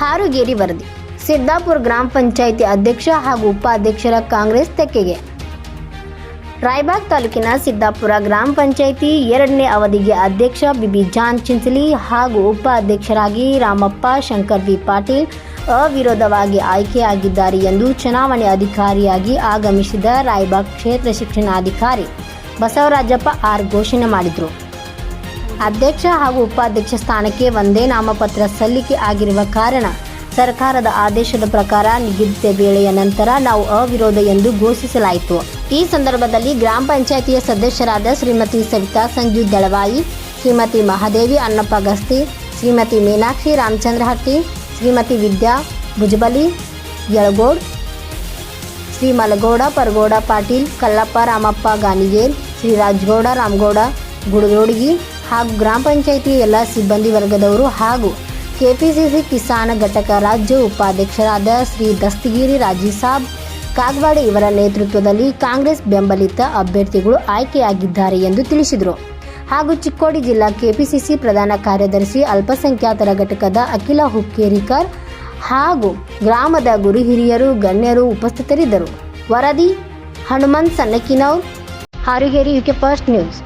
ಹಾರುಗೇರಿ ವರದಿ. ಸಿದ್ದಾಪುರ ಗ್ರಾಮ ಪಂಚಾಯಿತಿ ಅಧ್ಯಕ್ಷ ಹಾಗೂ ಉಪಾಧ್ಯಕ್ಷರ ಕಾಂಗ್ರೆಸ್ ತೆಕ್ಕೆಗೆ. ರಾಯಬಾಗ್ ತಾಲೂಕಿನ ಸಿದ್ದಾಪುರ ಗ್ರಾಮ ಪಂಚಾಯಿತಿ ಎರಡನೇ ಅವಧಿಗೆ ಅಧ್ಯಕ್ಷ ಬಿಬಿ ಜಾನ್ ಚಿಂಚಲಿ ಹಾಗೂ ಉಪಾಧ್ಯಕ್ಷರಾಗಿ ರಾಮಪ್ಪ ಶಂಕರ್ ವಿ ಪಾಟೀಲ್ ಅವಿರೋಧವಾಗಿ ಆಯ್ಕೆಯಾಗಿದ್ದಾರೆ ಎಂದು ಚುನಾವಣೆ ಅಧಿಕಾರಿಯಾಗಿ ಆಗಮಿಸಿದ ರಾಯಬಾಗ್ ಕ್ಷೇತ್ರ ಶಿಕ್ಷಣಾಧಿಕಾರಿ ಬಸವರಾಜಪ್ಪ ಆರ್ ಘೋಷಣೆ ಮಾಡಿದರು. ಅಧ್ಯಕ್ಷ ಹಾಗೂ ಉಪಾಧ್ಯಕ್ಷ ಸ್ಥಾನಕ್ಕೆ ಒಂದೇ ನಾಮಪತ್ರ ಸಲ್ಲಿಕೆ ಆಗಿರುವ ಕಾರಣ ಸರ್ಕಾರದ ಆದೇಶದ ಪ್ರಕಾರ ನಿಗದಿತ ವೇಳೆಯ ನಂತರ ನಾವು ಅವಿರೋಧ ಎಂದು ಘೋಷಿಸಲಾಯಿತು. ಈ ಸಂದರ್ಭದಲ್ಲಿ ಗ್ರಾಮ ಪಂಚಾಯಿತಿಯ ಸದಸ್ಯರಾದ ಶ್ರೀಮತಿ ಸವಿತಾ ಸಂಜು ದಳವಾಯಿ, ಶ್ರೀಮತಿ ಮಹಾದೇವಿ ಅನ್ನಪ್ಪ ಗಸ್ತಿ, ಶ್ರೀಮತಿ ಮೀನಾಕ್ಷಿ ರಾಮಚಂದ್ರ ಹಟ್ಟಿ ಶ್ರೀಮತಿ ವಿದ್ಯಾ ಭುಜಬಲಿ, ಯಳಗೋಡ್, ಶ್ರೀ ಮಲಗೌಡ, ಪರಗೌಡ, ಪಾಟೀಲ್, ಕಲ್ಲಪ್ಪ, ರಾಮಪ್ಪ ಗಾನಿಗೇರ್ ಶ್ರೀ ರಾಜಗೌಡ ರಾಮಗೌಡ ಗುಡದೋಡಿಗಿ ಹಾಗೂ ಗ್ರಾಮ ಪಂಚಾಯಿತಿ ಎಲ್ಲ ಸಿಬ್ಬಂದಿ ವರ್ಗದವರು ಹಾಗೂ ಕೆಪಿಸಿಸಿ ಕಿಸಾನ್ ಘಟಕ ರಾಜ್ಯ ಉಪಾಧ್ಯಕ್ಷರಾದ ಶ್ರೀ ದಸ್ತಗಿರಿ ರಾಜೀ ಸಾಬ್ ಕಾಗವಾಡ ಇವರ ನೇತೃತ್ವದಲ್ಲಿ ಕಾಂಗ್ರೆಸ್ ಬೆಂಬಲಿತ ಅಭ್ಯರ್ಥಿಗಳು ಆಯ್ಕೆಯಾಗಿದ್ದಾರೆ ಎಂದು ತಿಳಿಸಿದರು. ಹಾಗೂ ಚಿಕ್ಕೋಡಿ ಜಿಲ್ಲಾ ಕೆಪಿಸಿಸಿ ಪ್ರಧಾನ ಕಾರ್ಯದರ್ಶಿ ಅಲ್ಪಸಂಖ್ಯಾತರ ಘಟಕದ ಅಖಿಲ ಹುಕ್ಕೇರಿಕರ್ ಹಾಗೂ ಗ್ರಾಮದ ಗುರು ಹಿರಿಯರು, ಗಣ್ಯರು ಉಪಸ್ಥಿತರಿದ್ದರು. ವರದಿ, ಹನುಮಂತ್ ಸನ್ನಕಿನೌರ್ ಹಾರುಗೇರಿ ಯುಕೆ ಫಸ್ಟ್ ನ್ಯೂಸ್.